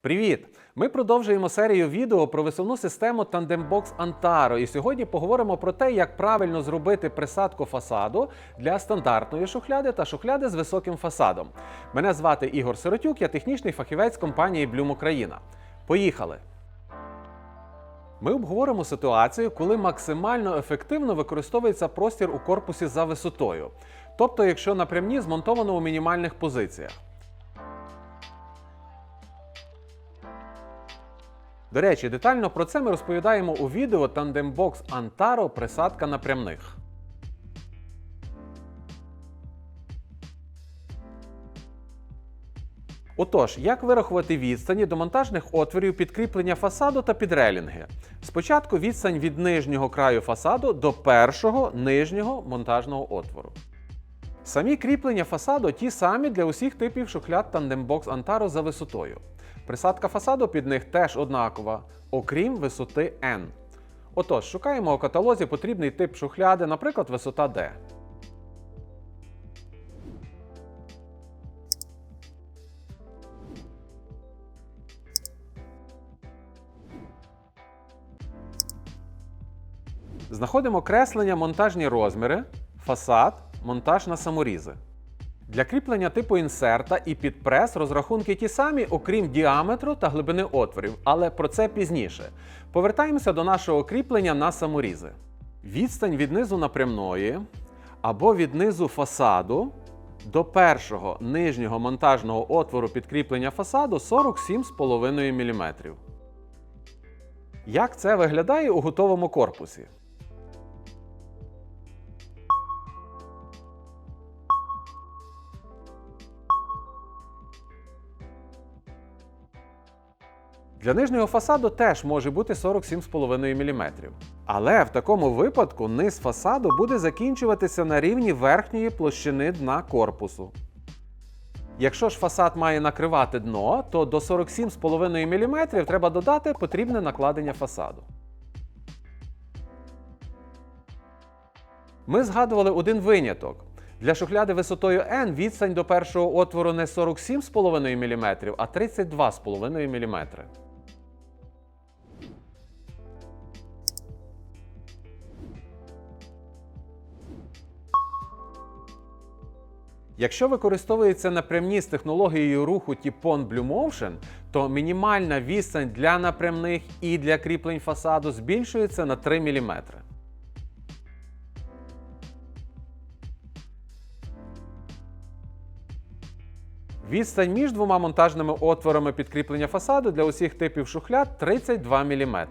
Привіт! Ми продовжуємо серію відео про висувну систему Tandembox Antaro. І сьогодні поговоримо про те, як правильно зробити присадку фасаду для стандартної шухляди та шухляди з високим фасадом. Мене звати Ігор Сиротюк, я технічний фахівець компанії Bloom Україна. Поїхали! Ми обговоримо ситуацію, коли максимально ефективно використовується простір у корпусі за висотою. Тобто, якщо напрямні змонтовано у мінімальних позиціях. До речі, детально про це ми розповідаємо у відео Tandembox Antaro присадка напрямних. Отож, як вирахувати відстані до монтажних отворів підкріплення фасаду та підрелінги? Спочатку відстань від нижнього краю фасаду до першого нижнього монтажного отвору. Самі кріплення фасаду ті самі для усіх типів шухляд Tandembox Antaro за висотою. Присадка фасаду під них теж однакова, окрім висоти N. Отож, шукаємо у каталозі потрібний тип шухляди, наприклад, висота D. Знаходимо креслення монтажні розміри, фасад, монтаж на саморізи. Для кріплення типу інсерта і підпрес розрахунки ті самі, окрім діаметру та глибини отворів, але про це пізніше. Повертаємося до нашого кріплення на саморізи. Відстань від низу напрямної або від низу фасаду до першого нижнього монтажного отвору підкріплення фасаду 47,5 мм. Як це виглядає у готовому корпусі? Для нижнього фасаду теж може бути 47,5 мм. Але в такому випадку низ фасаду буде закінчуватися на рівні верхньої площини дна корпусу. Якщо ж фасад має накривати дно, то до 47,5 мм треба додати потрібне накладення фасаду. Ми згадували один виняток. Для шухляди висотою N відстань до першого отвору не 47,5 мм, а 32,5 мм. Якщо використовується напрямні з технологією руху Тіпон Blue Motion, то мінімальна відстань для напрямних і для кріплень фасаду збільшується на 3 мм. Відстань між двома монтажними отворами підкріплення фасаду для усіх типів шухляд 32 мм.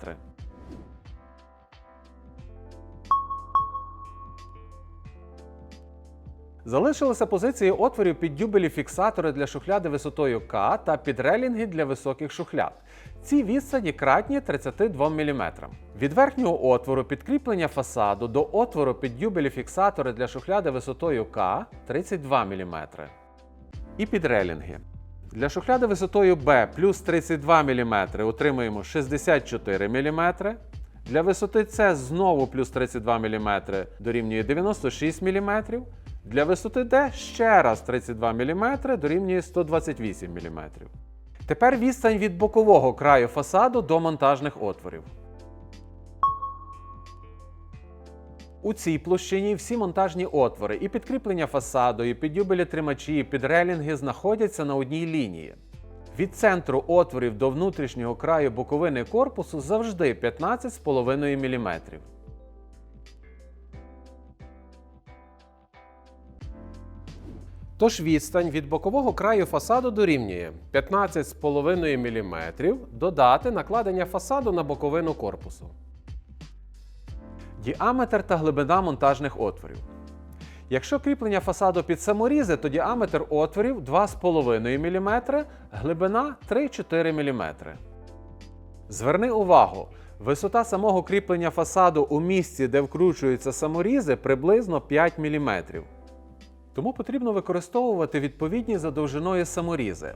Залишилися позиції отворів під дюбелі фіксатори для шухляди висотою К та підрелінги для високих шухляд. Ці відстані кратні 32 мм. Від верхнього отвору підкріплення фасаду до отвору під дюбелі фіксатори для шухляди висотою К 32 мм. І підрелінги. Для шухляди висотою B плюс 32 мм отримуємо 64 мм. Для висоти С знову плюс 32 мм дорівнює 96 мм. Для висоти D ще раз 32 мм дорівнює 128 мм. Тепер відстань від бокового краю фасаду до монтажних отворів. У цій площині всі монтажні отвори і підкріплення фасаду, і підюбелі тримачі, і підрелінги знаходяться на одній лінії. Від центру отворів до внутрішнього краю боковини корпусу завжди 15,5 мм. Тож відстань від бокового краю фасаду дорівнює 15,5 мм додати накладення фасаду на боковину корпусу. Діаметр та глибина монтажних отворів. Якщо кріплення фасаду під саморізи, то діаметр отворів 2,5 мм, глибина 3-4 мм. Зверни увагу, висота самого кріплення фасаду у місці, де вкручуються саморізи, приблизно 5 мм. Тому потрібно використовувати відповідні за довжиною саморізи.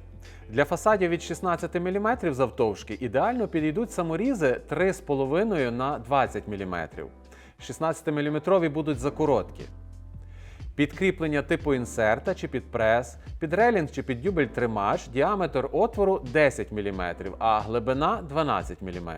Для фасадів від 16 мм завтовшки ідеально підійдуть саморізи 3,5 на 20 мм. 16 мм будуть закороткі. Підкріплення типу інсерта чи підпрес, підрелінг чи піддюбель тримач, діаметр отвору 10 мм, а глибина 12 мм.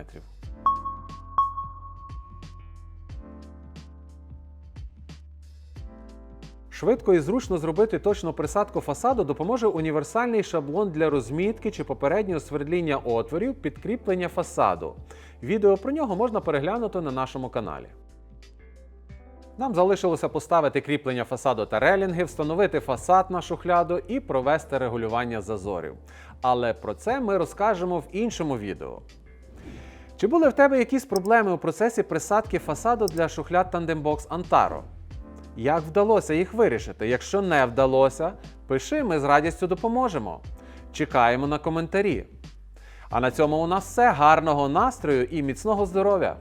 Швидко і зручно зробити точну присадку фасаду допоможе універсальний шаблон для розмітки чи попереднього свердління отворів підкріплення фасаду. Відео про нього можна переглянути на нашому каналі. Нам залишилося поставити кріплення фасаду та релінги, встановити фасад на шухляду і провести регулювання зазорів. Але про це ми розкажемо в іншому відео. Чи були в тебе якісь проблеми у процесі присадки фасаду для шухляд Tandembox Antaro? Як вдалося їх вирішити? Якщо не вдалося, пиши, ми з радістю допоможемо. Чекаємо на коментарі. А на цьому у нас все. Гарного настрою і міцного здоров'я!